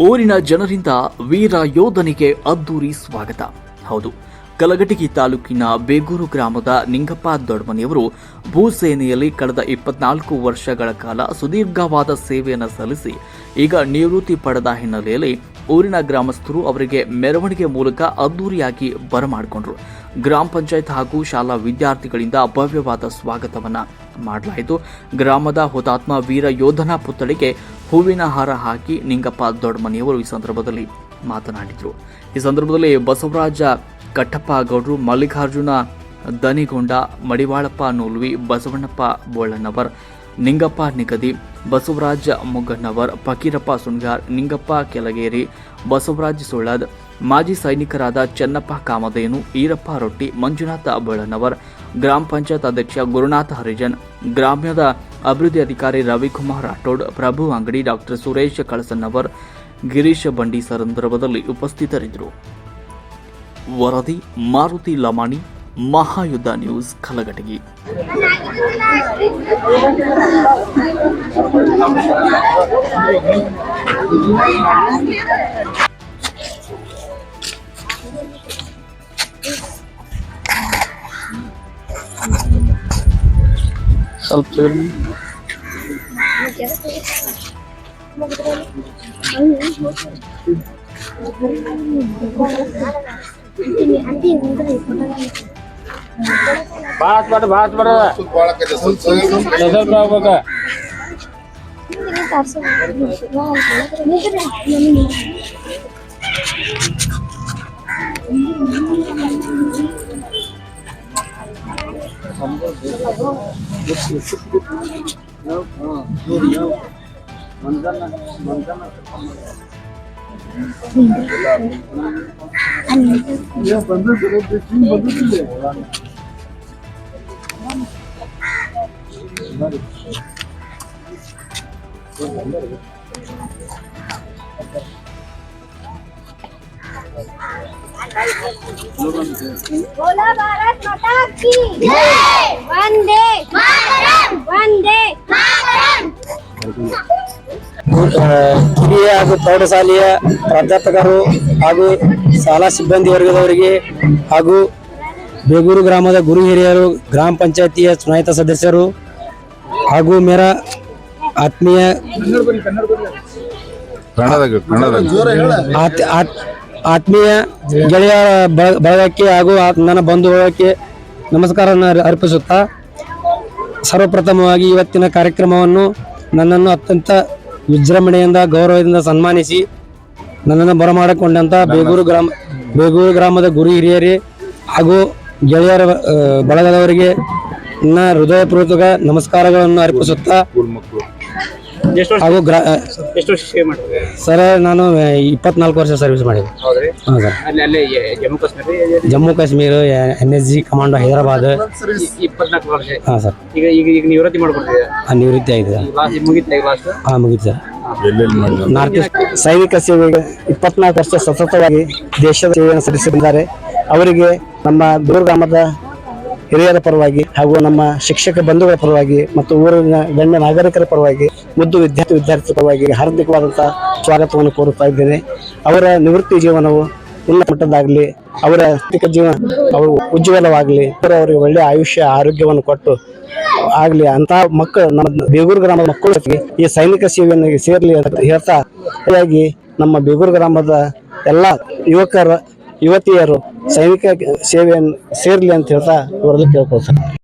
ಊರಿನ ಜನರಿಂದ ವೀರ ಯೋಧನಿಗೆ ಅದ್ದೂರಿ ಸ್ವಾಗತ. ಹೌದು, ಕಲಘಟಗಿ ತಾಲೂಕಿನ ಬೇಗೂರು ಗ್ರಾಮದ ನಿಂಗಪ್ಪ ದೊಡ್ಮನಿಯವರು ಭೂಸೇನೆಯಲ್ಲಿ ಕಳೆದ ಇಪ್ಪತ್ನಾಲ್ಕು ವರ್ಷಗಳ ಕಾಲ ಸುದೀರ್ಘವಾದ ಸೇವೆಯನ್ನು ಸಲ್ಲಿಸಿ, ಈಗ ನಿವೃತ್ತಿ ಪಡೆದ ಹಿನ್ನೆಲೆಯಲ್ಲಿ ಊರಿನ ಗ್ರಾಮಸ್ಥರು ಅವರಿಗೆ ಮೆರವಣಿಗೆ ಮೂಲಕ ಅದ್ದೂರಿಯಾಗಿ ಬರಮಾಡಿಕೊಂಡರು. ಗ್ರಾಮ ಪಂಚಾಯತ್ ಹಾಗೂ ಶಾಲಾ ವಿದ್ಯಾರ್ಥಿಗಳಿಂದ ಭವ್ಯವಾದ ಸ್ವಾಗತವನ್ನು ಮಾಡಲಾಯಿತು. ಗ್ರಾಮದ ಹುತಾತ್ಮ ವೀರ ಯೋಧನ ಪುತ್ಥಳಿಗೆ ಹೂವಿನ ಹಾರ ಹಾಕಿ ನಿಂಗಪ್ಪ ದೊಡ್ಮನಿಯವರು ಈ ಸಂದರ್ಭದಲ್ಲಿ ಮಾತನಾಡಿದರು. ಈ ಸಂದರ್ಭದಲ್ಲಿ ಬಸವರಾಜ ಕಟ್ಟಪ್ಪ ಗೌಡ್ರು ಮಲ್ಲಿಕಾರ್ಜುನ ದನಿಗೊಂಡ, ಮಡಿವಾಳಪ್ಪ ನೂಲ್ವಿ, ಬಸವಣ್ಣಪ್ಪ ಬೋಳಣ್ಣವರ್, ನಿಂಗಪ್ಪ ನಿಗದಿ, ಬಸವರಾಜ ಮುಗ್ಗನವರ್ ಫಕೀರಪ್ಪ ಸುಣ್ಗಾರ್ ನಿಂಗಪ್ಪ ಕೆಲಗೇರಿ ಬಸವರಾಜ್ ಸುಳ್ಳದ್, ಮಾಜಿ ಸೈನಿಕರಾದ ಚೆನ್ನಪ್ಪ ಕಾಮಧೇನು, ಈರಪ್ಪ ರೊಟ್ಟಿ, ಮಂಜುನಾಥ ಬೋಳನವರ್ ಗ್ರಾಮ ಪಂಚಾಯತ್ ಅಧ್ಯಕ್ಷ ಗುರುನಾಥ ಹರಿಜನ್, ಗ್ರಾಮ್ಯದ ಅಭಿವೃದ್ಧಿ ಅಧಿಕಾರಿ ರವಿಕುಮಾರ್ ರಾಠೋಡ್, ಪ್ರಭು ಅಂಗಡಿ ಡಾಕ್ಟರ್ ಸುರೇಶ್ ಕಳಸನ್ನವರ್ ಗಿರೀಶ್ ಬಂಡಿ ಸಂದರ್ಭದಲ್ಲಿ ಉಪಸ್ಥಿತರಿದ್ದರು. ವರದಿ, ಮಾರುತಿ ಲಮಾಣಿ, ಮಹಾಯುದ್ಧ ನ್ಯೂಸ್, ಕಲಘಟಗಿ. ಸ್ವಲ್ಪ ಭಾಳ ಹಚ್ಬಾರ್ದು ಭಾಳ ಹಚ್ಬಾರ್ದು ಸ್ವಲ್ಪ ಆಗ್ಬೇಕ बोला भारत माता की वंदे वंदे ಹಿರಿಯ ಹಾಗೂ ಪ್ರೌಢಶಾಲೆಯ ಪ್ರಾಧ್ಯಾಪಕರು ಹಾಗೂ ಶಾಲಾ ಸಿಬ್ಬಂದಿ ವರ್ಗದವರಿಗೆ ಹಾಗೂ ಬೇಗೂರು ಗ್ರಾಮದ ಗುರು ಹಿರಿಯರು ಗ್ರಾಮ ಪಂಚಾಯತಿಯ ಚುನಾಯಿತ ಸದಸ್ಯರು ಹಾಗೂ ಮೇರ ಆತ್ಮೀಯ ಆತ್- ಆತ್- ಆತ್ಮೀಯ ಗೆಳೆಯ ಬ- ಬಳಗಕ್ಕೆ ಹಾಗೂ ಆ- ನನ್ನ ಬಂಧು ಬಳಗಕ್ಕೆ ನಮಸ್ಕಾರವನ್ನು ಅರ್ಪಿಸುತ್ತಾ ಸರ್ವಪ್ರಥಮವಾಗಿ ಇವತ್ತಿನ ಕಾರ್ಯಕ್ರಮವನ್ನು ನನ್ನನ್ನು ಅತ್ಯಂತ ವಿಜೃಂಭಣೆಯಿಂದ ಗೌರವದಿಂದ ಸನ್ಮಾನಿಸಿ ನನ್ನನ್ನು ಬರಮಾಡಿಕೊಂಡಂತ ಬೇಗೂರು ಗ್ರಾಮ ಬೇಗೂರು ಗ್ರಾಮದ ಗುರು ಹಿರಿಯರೇ ಹಾಗೂ ಗೆಳೆಯರ ಬಳಗದವರಿಗೆ ನನ್ನ ಹೃದಯಪೂರ್ವಕ ನಮಸ್ಕಾರಗಳನ್ನು ಅರ್ಪಿಸುತ್ತಾ ಎಷ್ಟು ಹಾಗೂ ಗ್ರಾ ಸರ್ ನಾನು ಇಪ್ಪತ್ನಾಲ್ಕು ವರ್ಷ ಸರ್ವಿಸ್ ಮಾಡಿದೆ. ಹೌದ್ರಿ? ಹಾಂ ಸರ್. ಅಲ್ಲಿ ಅಲ್ಲೇ Jammu Kashmir Jammu Kashmir N S G commando Hyderabad. ಇಪ್ಪತ್ನಾಲ್ಕು ವರ್ಷ. ಹಾಂ ಸರ್. ಈಗ ಈಗ ಈಗ ನಿವೃತ್ತಿ ಮಾಡ್ಕೊಡ್ತೀವಿ ಆ ನಿವೃತ್ತಿ ಆಗಿದೆ ಸರ್. ಮುಗಿತ ಈಗ ಲಾಸ್ಟ್ ಹಾಂ ಮುಗಿತು ಸರ್. ನಾರ್ತ್ ಈಸ್ಟ್ ಸೈನಿಕ ಸೇವೆಗೆ ಇಪ್ಪತ್ನಾಲ್ಕು ವರ್ಷ ಸತತವಾಗಿ ದೇಶದ ಸೇವೆಯನ್ನು ಸಲ್ಲಿಸಿದ್ದಾರೆ. ಅವರಿಗೆ ನಮ್ಮ ದೂರ ಗ್ರಾಮದ ಹಿರಿಯರ ಪರವಾಗಿ ಹಾಗೂ ನಮ್ಮ ಶಿಕ್ಷಕ ಬಂಧುಗಳ ಪರವಾಗಿ ಮತ್ತು ಊರಿನ ಗಣ್ಯ ನಾಗರಿಕರ ಪರವಾಗಿ, ಮುದ್ದು ವಿದ್ಯಾರ್ಥಿ ವಿದ್ಯಾರ್ಥಿ ಪರವಾಗಿ ಹಾರ್ದಿಕವಾದಂತಹ ಸ್ವಾಗತವನ್ನು ಕೋರುತ್ತಾ ಇದ್ದೇನೆ. ಅವರ ನಿವೃತ್ತಿ ಜೀವನವು ಉನ್ನತ ಮಟ್ಟದಾಗಲಿ ಅವರ ಆರ್ಥಿಕ ಜೀವನ ಅವರು ಉಜ್ವಲವಾಗಲಿ ಅವರು ಅವರಿಗೆ ಒಳ್ಳೆಯ ಆಯುಷ್ಯ, ಆರೋಗ್ಯವನ್ನು ಕೊಟ್ಟು ಆಗಲಿ ಅಂತ ಮಕ್ಕಳು ನಮ್ಮ ಬೇಗೂರು ಗ್ರಾಮದ ಮಕ್ಕಳು ಈ ಸೈನಿಕ ಸೇವೆಯನ್ನು ಸೇರಲಿ ಅಂತ ಹೇಳ್ತಾ, ಹಾಗಾಗಿ ನಮ್ಮ ಬೇಗೂರು ಗ್ರಾಮದ ಎಲ್ಲ ಯುವಕರ ಯುವತಿಯರು ಸೈನಿಕ ಸೇವೆಯನ್ನು ಸೇರಲಿ ಅಂತ ಹೇಳ್ತಾ ಇವರಲ್ಲಿ ಕೇಳ್ಕೊಳ್ತಾರೆ